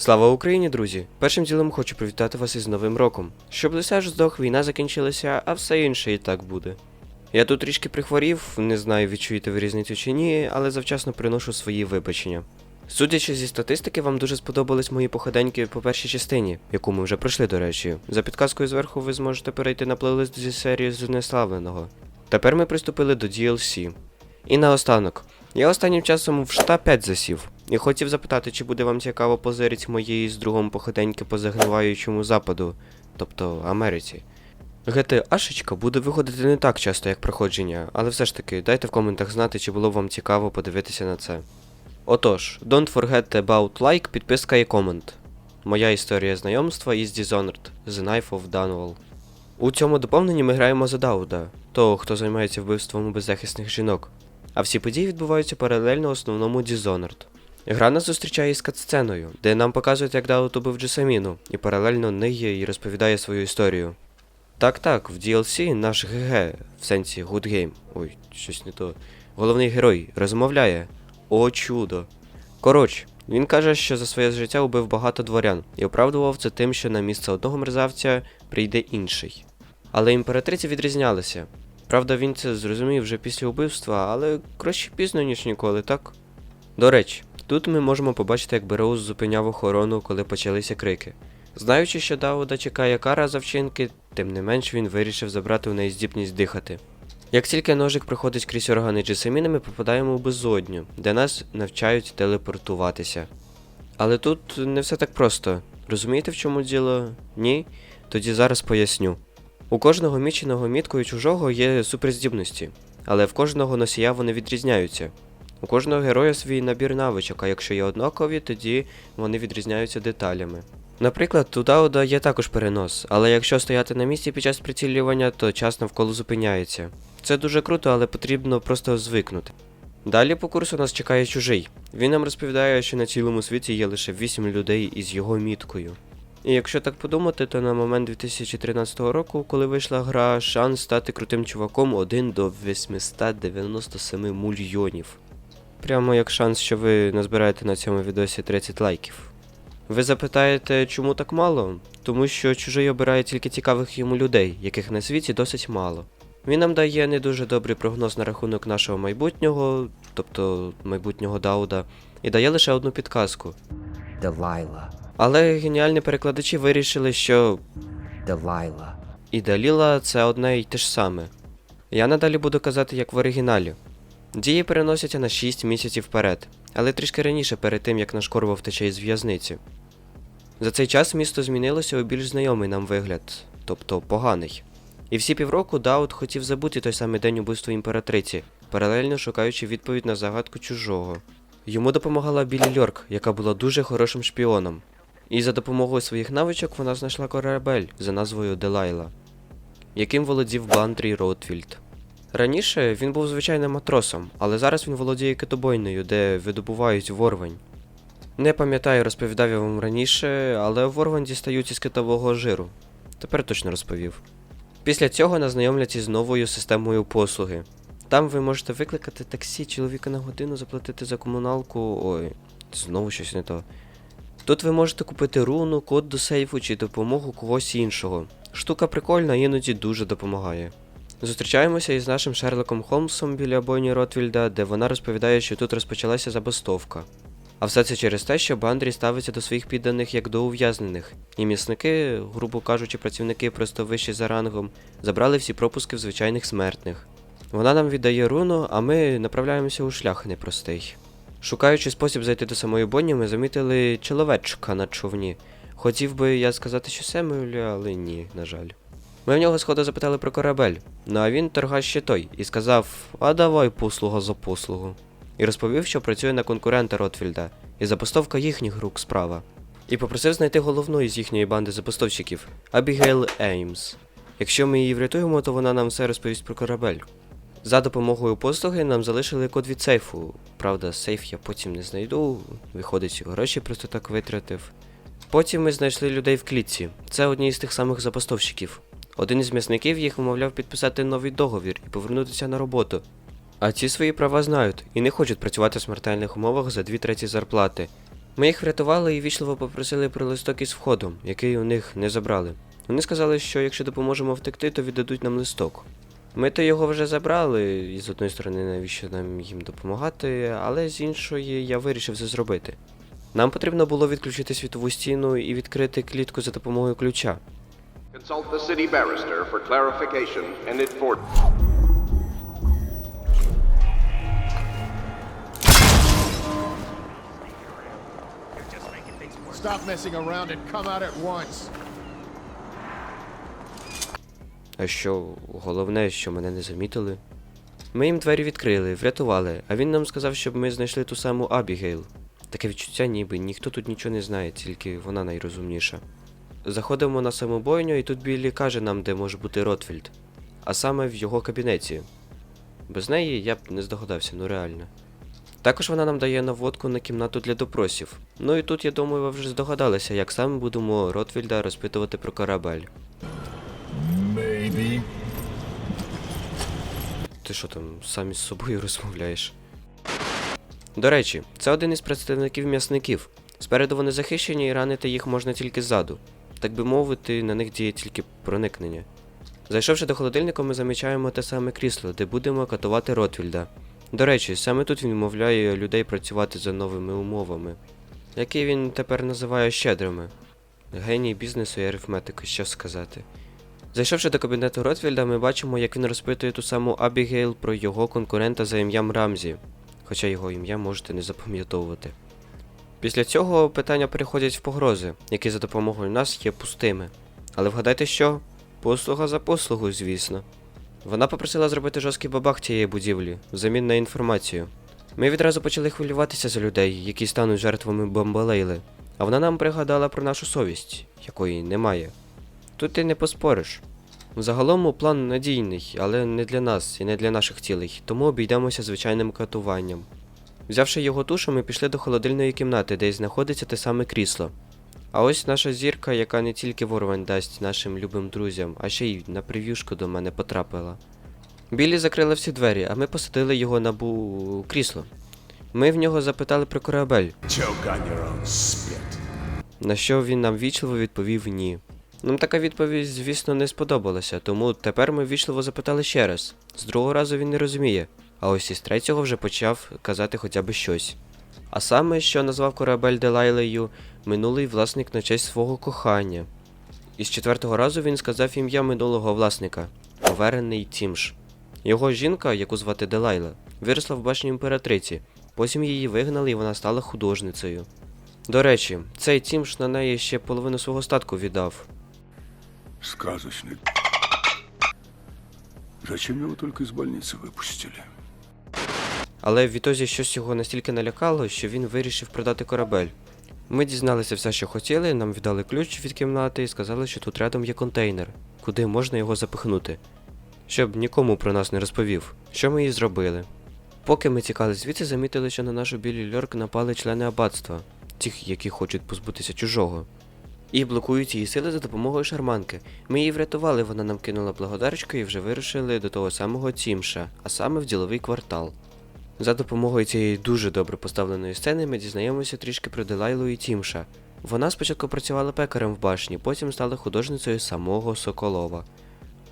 Слава Україні, друзі! Першим ділом хочу привітати вас із Новим роком. Щоб лише ж здох, війна закінчилася, а все інше і так буде. Я тут трішки прихворів, не знаю, відчуєте ви різницю чи ні, але завчасно приношу свої вибачення. Судячи зі статистики, вам дуже сподобались мої походеньки по першій частині, яку ми вже пройшли, до речі. За підказкою зверху ви зможете перейти на плейлист зі серії Знеславленого. Тепер ми приступили до DLC. І наостанок. Я останнім часом в штаб 5 засів, і хотів запитати, чи буде вам цікаво позирить моєї з другом походеньки по загниваючому западу, тобто Америці. GTA буде виходити не так часто, як проходження, але все ж таки дайте в коментах знати, чи було б вам цікаво подивитися на це. Отож, don't forget about like, підписка і комент. Моя історія знайомства із Dishonored, The Knife of Dunwall. У цьому доповненні ми граємо за Дауда, того, хто займається вбивством беззахисних жінок. А всі події відбуваються паралельно основному Dishonored. Гра нас зустрічає із катсценою, де нам показують, як Даут убив Джесаміну, і паралельно ниє і розповідає свою історію. Так, так, в DLC наш ГГ, в сенсі Good Game, ой, щось не то. Головний герой розмовляє. О чудо. Коротше, він каже, що за своє життя убив багато дворян і оправдував це тим, що на місце одного мерзавця прийде інший. Але імператриці відрізнялися. Правда, він це зрозумів вже після убивства, але краще пізно, ніж ніколи, так? До речі, тут ми можемо побачити, як Бероуз зупиняв охорону, коли почалися крики. Знаючи, що Дауда чекає кара за вчинки, тим не менш він вирішив забрати у неї здібність дихати. Як тільки ножик проходить крізь органи Джесаміни, ми попадаємо в безодню, де нас навчають телепортуватися. Але тут не все так просто. Розумієте, в чому діло? Ні? Тоді зараз поясню. У кожного міченого міткою чужого є суперздібності, але в кожного носія вони відрізняються. У кожного героя свій набір навичок, а якщо є однакові, тоді вони відрізняються деталями. Наприклад, у Дауда є також перенос, але якщо стояти на місці під час прицілювання, то час навколо зупиняється. Це дуже круто, але потрібно просто звикнути. Далі по курсу нас чекає чужий. Він нам розповідає, що на цілому світі є лише 8 людей із його міткою. І якщо так подумати, то на момент 2013 року, коли вийшла гра, шанс стати крутим чуваком 1 до 897 мільйонів. Прямо як шанс, що ви назбираєте на цьому відосі 30 лайків. Ви запитаєте, чому так мало? Тому що чужий обирає тільки цікавих йому людей, яких на світі досить мало. Він нам дає не дуже добрий прогноз на рахунок нашого майбутнього, тобто майбутнього Дауда, і дає лише одну підказку. Delilah. Але геніальні перекладачі вирішили, що Delilah. і Даліла це одне й те ж саме. Я надалі буду казати, як в оригіналі. Дії переносяться на 6 місяців вперед, але трішки раніше перед тим, як наш Корво втече із в'язниці. За цей час місто змінилося у більш знайомий нам вигляд, тобто поганий. І всі півроку Даут хотів забути той самий день убивства імператриці, паралельно шукаючи відповідь на загадку чужого. Йому допомагала Білі Льорк, яка була дуже хорошим шпіоном. І за допомогою своїх навичок вона знайшла корабель за назвою Делайла, яким володів Бандрій Ротфільд. Раніше він був звичайним матросом, але зараз він володіє китобойнею, де видобувають ворвань. Не пам'ятаю, розповідав я вам раніше, але ворвань дістають із китового жиру. Тепер точно розповів. Після цього нас знайомлять із новою системою послуги. Там ви можете викликати таксі чоловіка на годину, заплатити за комуналку. Ой, знову щось не то. Тут ви можете купити руну, код до сейфу чи допомогу когось іншого. Штука прикольна, іноді дуже допомагає. Зустрічаємося із нашим Шерлоком Холмсом біля бойні Ротвільда, де вона розповідає, що тут розпочалася забастовка. А все це через те, що Бандрі ставиться до своїх підданих як до ув'язнених, і місники, грубо кажучи, працівники просто вищі за рангом, забрали всі пропуски в звичайних смертних. Вона нам віддає руну, а ми направляємося у шлях непростий. Шукаючи спосіб зайти до самої Бонні, ми замітили чоловечка на човні. Хотів би я сказати, що Семюль, але ні, на жаль. Ми в нього сходу запитали про корабель, ну а він торгаш ще той і сказав: А давай послуга за послугу. І розповів, що працює на конкурента Ротфільда, і забастовка їхніх рук справа. І попросив знайти головну із їхньої банди забастовщиків Абігейл Еймс. Якщо ми її врятуємо, то вона нам все розповість про корабель. За допомогою послуги нам залишили код від сейфу. Правда, сейф я потім не знайду, виходить, гроші просто так витратив. Потім ми знайшли людей в клітці. Це одні із тих самих забастовщиків. Один із м'ясників їх умовляв підписати новий договір і повернутися на роботу. А ці свої права знають і не хочуть працювати в смертельних умовах за дві треті зарплати. Ми їх врятували і вічливо попросили про листок із входом, який у них не забрали. Вони сказали, що якщо допоможемо втекти, то віддадуть нам листок. Ми то його вже забрали, і з одної сторони, навіщо нам їм допомагати, але з іншої я вирішив це зробити. Нам потрібно було відключити світову стіну і відкрити клітку за допомогою ключа. Consult the city barrister for clarification and enforcement. Stop messing around and come out at once. А що головне, що мене не замітили. Ми їм двері відкрили, врятували, а він нам сказав, щоб ми знайшли ту саму Абігейл. Таке відчуття, ніби ніхто тут нічого не знає, тільки вона найрозумніша. Заходимо на саму бойню, і тут Біллі каже нам, де може бути Ротфільд, а саме в його кабінеті. Без неї я б не здогадався, ну реально. Також вона нам дає наводку на кімнату для допросів. Ну і тут, я думаю, ви вже здогадалися, як саме будемо Ротфільда розпитувати про корабель. Maybe. Ти що там сам із собою розмовляєш? До речі, це один із представників м'ясників. Спереду вони захищені і ранити їх можна тільки ззаду. Так би мовити, на них діє тільки проникнення. Зайшовши до холодильника, ми замічаємо те саме крісло, де будемо катувати Ротвільда. До речі, саме тут він вмовляє людей працювати за новими умовами, які він тепер називає щедрими. Геній бізнесу і арифметики, що сказати. Зайшовши до кабінету Ротвільда, ми бачимо, як він розпитує ту саму Абігейл про його конкурента за ім'ям Рамзі, хоча його ім'я можете не запам'ятовувати. Після цього питання переходять в погрози, які за допомогою нас є пустими. Але вгадайте що? Послуга за послугу, звісно. Вона попросила зробити жорсткий бабах цієї будівлі, взамін на інформацію. Ми відразу почали хвилюватися за людей, які стануть жертвами бомбалейли, а вона нам пригадала про нашу совість, якої немає. Тут ти не поспориш. Загалом план надійний, але не для нас і не для наших цілей, тому обійдемося звичайним катуванням. Взявши його тушу, ми пішли до холодильної кімнати, де й знаходиться те саме крісло. А ось наша зірка, яка не тільки ворвань дасть нашим любим друзям, а ще й на прев'юшку до мене потрапила. Біллі закрила всі двері, а ми посадили його на бу... крісло. Ми в нього запитали про корабель, на що він нам вічливо відповів ні. Нам така відповідь, звісно, не сподобалася, тому тепер ми вічливо запитали ще раз. З другого разу він не розуміє, а ось із третього вже почав казати хоча б щось. А саме, що назвав корабель Делайлею минулий власник на честь свого кохання. Із четвертого разу він сказав ім'я минулого власника поверений Тімш. Його жінка, яку звати Делайла, виросла в башні імператриці, потім її вигнали і вона стала художницею. До речі, цей Тімш на неї ще половину свого статку віддав. Сказочный. Зачем его только из больницы выпустили? Але відтоді щось його настільки налякало, що він вирішив продати корабель. Ми дізналися все, що хотіли, нам віддали ключ від кімнати і сказали, що тут рядом є контейнер, куди можна його запихнути. Щоб нікому про нас не розповів, що ми і зробили. Поки ми тікали звідси, замітили, що на нашу білі льорк напали члени аббатства, тих, які хочуть позбутися чужого. І блокують її сили за допомогою шарманки. Ми її врятували, вона нам кинула благодарочку і вже вирушили до того самого Тімша, а саме в діловий квартал. За допомогою цієї дуже добре поставленої сцени ми дізнаємося трішки про Делайлу і Тімша. Вона спочатку працювала пекарем в башні, потім стала художницею самого Соколова.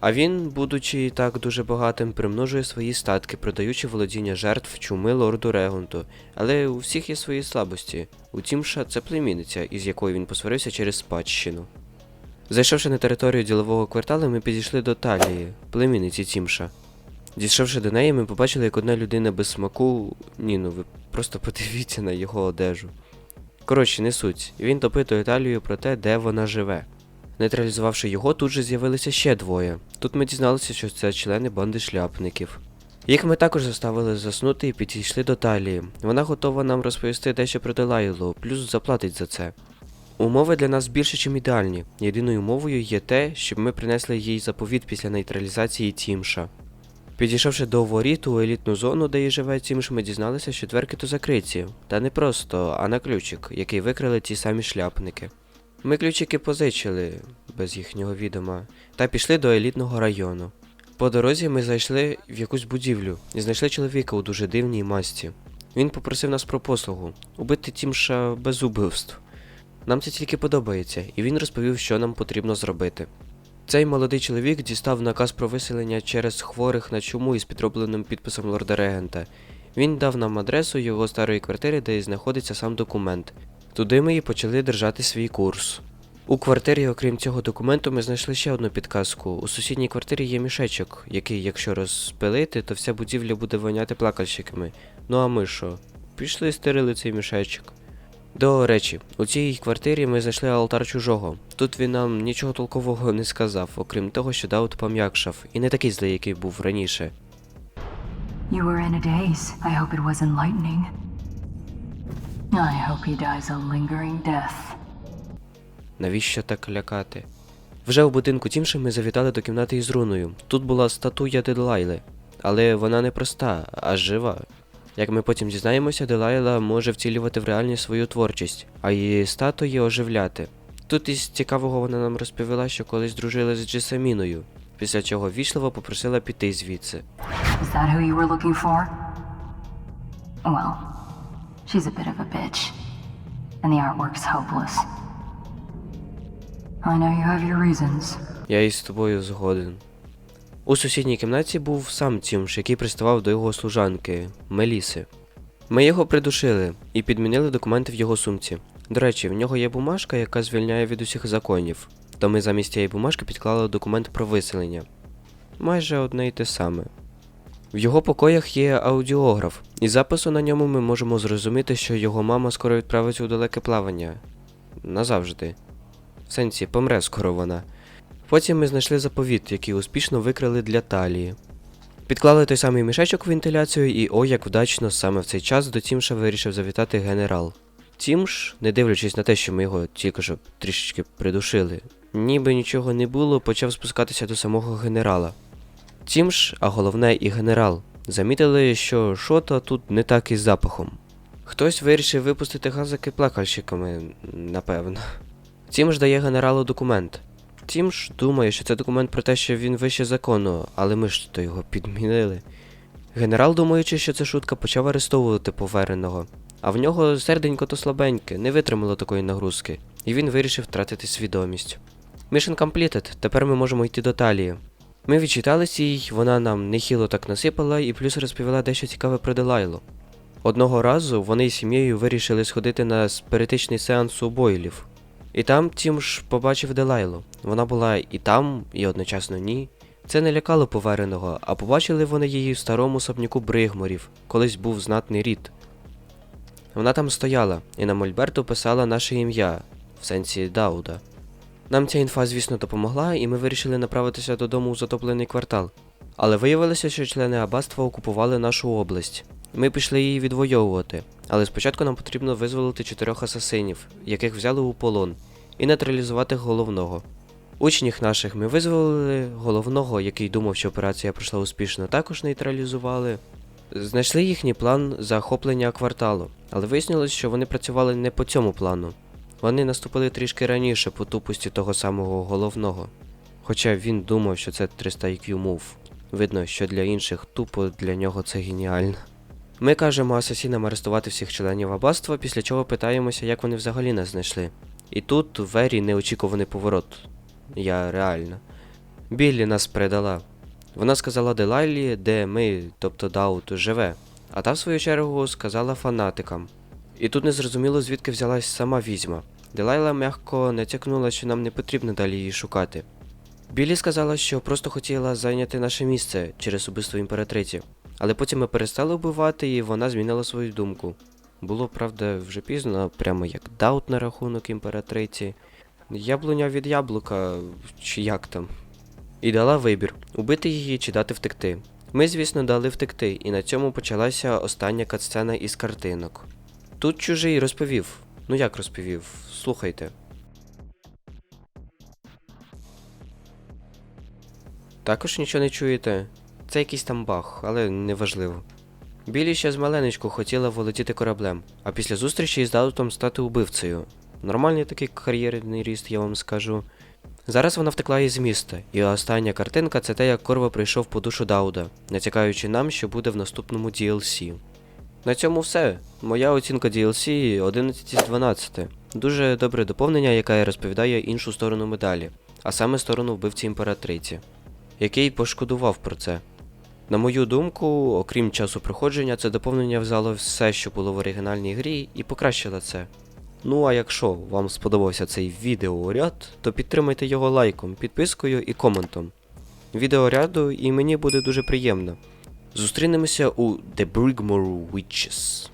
А він, будучи і так дуже багатим, примножує свої статки, продаючи володіння жертв чуми лорду Регонту. Але у всіх є свої слабості. У Тімша це племінниця, із якою він посварився через спадщину. Зайшовши на територію ділового кварталу, ми підійшли до Талії, племінниці Тімша. Дійшовши до неї, ми побачили, як одна людина без смаку. Ні, ну ви просто подивіться на його одежу. Коротше, не суть. Він допитує Талію про те, де вона живе. Нейтралізувавши його, тут же з'явилися ще двоє. Тут ми дізналися, що це члени банди шляпників. Їх ми також заставили заснути і підійшли до Талії. Вона готова нам розповісти дещо про Делайлу, плюс заплатить за це. Умови для нас більше, ніж ідеальні. Єдиною умовою є те, щоб ми принесли їй заповіт після нейтралізації Тімша. Підійшовши до воріт у елітну зону, де і живе Тімш, ми дізналися, що дверки то закриті. Та не просто, а на ключик, який викрили ті самі шляпники. Ми ключики позичили, без їхнього відома, та пішли до елітного району. По дорозі ми зайшли в якусь будівлю і знайшли чоловіка у дуже дивній масті. Він попросив нас про послугу убити Тімша без убивств. Нам це тільки подобається, і він розповів, що нам потрібно зробити. Цей молодий чоловік дістав наказ про виселення через хворих на чуму із підробленим підписом лорда регента. Він дав нам адресу його старої квартири, де і знаходиться сам документ. Туди ми і почали держати свій курс. У квартирі, окрім цього документу, ми знайшли ще одну підказку. У сусідній квартирі є мішечок, який, якщо розпилити, то вся будівля буде воняти плакальщиками. Ну а ми що? Пішли стирили цей мішечок. До речі, у цій квартирі ми знайшли алтар чужого. Тут він нам нічого толкового не сказав, окрім того, що Даут пом'якшав, і не такий злий, який був раніше. You were in a daze. I hope it was enlightening. I hope he dies a lingering death. Навіщо так лякати? Вже у будинку Тімши ми завітали до кімнати із руною. Тут була статуя Делайли, але вона не проста, а жива. Як ми потім дізнаємося, Делайла може втілювати в реальність свою творчість, а її статуї оживляти. Тут із цікавого вона нам розповіла, що колись дружила з Джесаміною, після чого вічливо попросила піти звідси. Is that who you were looking for? Well, she's a bit of a bitch. And the artwork's hopeless. I know you have your reasons. Я із тобою згоден. У сусідній кімнаті був сам Тімш, який приставав до його служанки Меліси. Ми його придушили і підмінили документи в його сумці. До речі, в нього є бумажка, яка звільняє від усіх законів. То ми замість цієї бумажки підклали документ про виселення. Майже одне й те саме. В його покоях є аудіограф, і запису на ньому ми можемо зрозуміти, що його мама скоро відправиться у далеке плавання. Назавжди. В сенсі, помре скоро вона. Потім ми знайшли заповіт, який успішно викрили для талії. Підклали той самий мішечок в вентиляцію, і о, як вдачно саме в цей час до Тімша вирішив завітати генерал. Тімш, не дивлячись на те, що ми його тільки що трішечки придушили, ніби нічого не було, почав спускатися до самого генерала. Тімш, а головне і генерал, замітили, що шота тут не так із запахом. Хтось вирішив випустити газики плакальщиками, напевно. Тімш дає генералу документ. Тімш думає, що це документ про те, що він вище закону, але ми ж то його підмінили. Генерал, думаючи, що це шутка, почав арестовувати повереного, а в нього серденько то слабеньке, не витримало такої нагрузки, і він вирішив втратити свідомість. Mission completed, тепер ми можемо йти до талії. Ми відчиталися їй, вона нам нехило так насипала і плюс розповіла дещо цікаве про Делайлу. Одного разу вони з сім'єю вирішили сходити на спиритичний сеанс у Бойлів. І там Тім ж побачив Делайлу. Вона була і там, і одночасно ні. Це не лякало повереного, а побачили вони її в старому особняку Бригморів, колись був знатний рід. Вона там стояла і на Мольберту писала наше ім'я, в сенсі Дауда. Нам ця інфа, звісно, допомогла, і ми вирішили направитися додому у затоплений квартал. Але виявилося, що члени аббатства окупували нашу область. Ми пішли її відвоювати, але спочатку нам потрібно визволити чотирьох асасинів, яких взяли у полон, і нейтралізувати головного. Учнів наших ми визволили, головного, який думав, що операція пройшла успішно, також нейтралізували. Знайшли їхній план захоплення кварталу, але вияснилось, що вони працювали не по цьому плану. Вони наступили трішки раніше по тупості того самого головного. Хоча він думав, що це 300 IQ мув. Видно, що для інших тупо для нього це геніально. Ми кажемо асасінам арестувати всіх членів аббатства, після чого питаємося, як вони взагалі нас знайшли. І тут Вері неочікуваний поворот. Я реально. Біллі нас передала. Вона сказала Делайлі, де ми, тобто Даут, живе, а та в свою чергу сказала фанатикам. І тут незрозуміло, звідки взялась сама відьма. Делайла м'яко натякнула, що нам не потрібно далі її шукати. Біллі сказала, що просто хотіла зайняти наше місце через убивство імператриці. Але потім ми перестали вбивати, і вона змінила свою думку. Було, правда, вже пізно, прямо як даут на рахунок імператриці. Яблуня від яблука, чи як там. І дала вибір убити її чи дати втекти. Ми, звісно, дали втекти, і на цьому почалася остання катсцена із картинок. Тут чужий розповів. Ну як розповів? Слухайте. Також нічого не чуєте? Це якийсь там баг, але неважливо. Білі ще з маленечку хотіла володіти кораблем, а після зустрічі із Даутом стати убивцею. Нормальний такий кар'єрний ріст, я вам скажу. Зараз вона втекла із міста, і остання картинка це те, як Корво прийшов по душу Дауда, натякаючи нам, що буде в наступному DLC. На цьому все. Моя оцінка DLC 11 із 12. Дуже добре доповнення, яке розповідає іншу сторону медалі, а саме сторону вбивці імператриці, який пошкодував про це. На мою думку, окрім часу проходження, це доповнення взяло все, що було в оригінальній грі, і покращило це. Ну а якщо вам сподобався цей відеоряд, то підтримайте його лайком, підпискою і коментом. Відеоряду і мені буде дуже приємно. Зустрінемося у The Brigmore Witches.